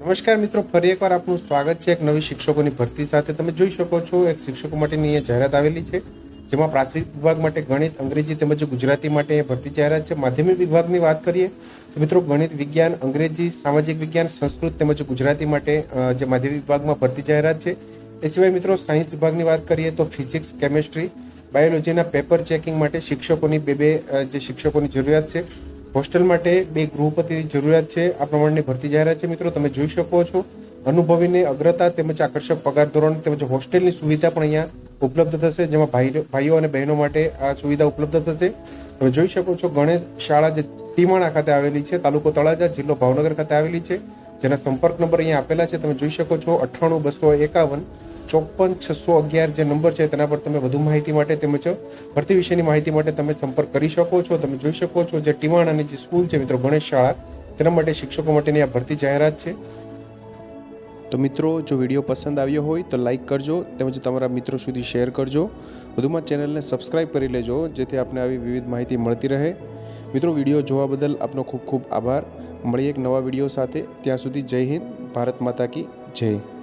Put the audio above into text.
નમસ્કાર મિત્રો, ફરી એકવાર આપનું સ્વાગત છે એક નવી શિક્ષકોની ભરતી સાથે. તમે જોઈ શકો છો, એક શિક્ષકો માટેની અહીંયા જાહેરાત આવેલી છે, જેમાં પ્રાથમિક વિભાગ માટે ગણિત, અંગ્રેજી તેમજ ગુજરાતી માટે ભરતી જાહેરાત છે. માધ્યમિક વિભાગની વાત કરીએ, તો મિત્રો ગણિત વિજ્ઞાન, અંગ્રેજી, સામાજિક વિજ્ઞાન, સંસ્કૃત તેમજ ગુજરાતી માટે જે માધ્યમિક વિભાગમાં ભરતી જાહેરાત છે. એ સિવાય મિત્રો સાયન્સ વિભાગની વાત કરીએ તો ફિઝિક્સ, કેમેસ્ટ્રી, બાયોલોજીના પેપર ચેકિંગ માટે શિક્ષકોની બે બે જે શિક્ષકોની જરૂરિયાત છે. હોસ્ટેલ માટે બે ગૃહપતિની જરૂરિયાત છે. આ પ્રમાણની ભરતી જાહેરાત છે મિત્રો. તમે જોઈ શકો છો. અનુભવીને અગ્રતા તેમજ આકર્ષક પગાર ધોરણ તેમજ હોસ્ટેલની સુવિધા પણ અહીંયા ઉપલબ્ધ થશે, જેમાં ભાઈઓ ભાઈઓ અને બહેનો માટે આ સુવિધા ઉપલબ્ધ થશે. તમે જોઈ શકો છો ગણેશ શાળા જે ટીમાણા ખાતે આવેલી છે, તાલુકો તળાજા, જિલ્લો ભાવનગર ખાતે આવેલી છે, જેના સંપર્ક નંબર અહીંયા આપેલા છે. તમે જોઈ શકો છો અઠ્ઠાણું, બસો એકાવન ચોપન, છસો અગિયાર જે નંબર છે, તેના પર તમે વધુ માહિતી માટે તેમજ ભરતી વિશેની માહિતી માટે તમે સંપર્ક કરી શકો છો. તમે જોઈ શકો છો જે ટીવાણાની જે સ્કૂલ છે મિત્રો ગણેશ શાળા, તેના માટે શિક્ષકો માટેની આ ભરતી જાહેરાત છે. તો મિત્રો, જો વીડિયો પસંદ આવ્યો હોય તો લાઈક કરજો તેમજ તમારા મિત્રો સુધી શેર કરજો. વધુમાં ચેનલને સબસ્ક્રાઇબ કરી લેજો, જેથી આપને આવી વિવિધ માહિતી મળતી રહે. મિત્રો, વીડિયો જોવા બદલ આપનો ખૂબ ખૂબ આભાર. મળીએ એક નવા વીડિયો સાથે. ત્યાં સુધી જય હિન્દ, ભારત માતા કી જય.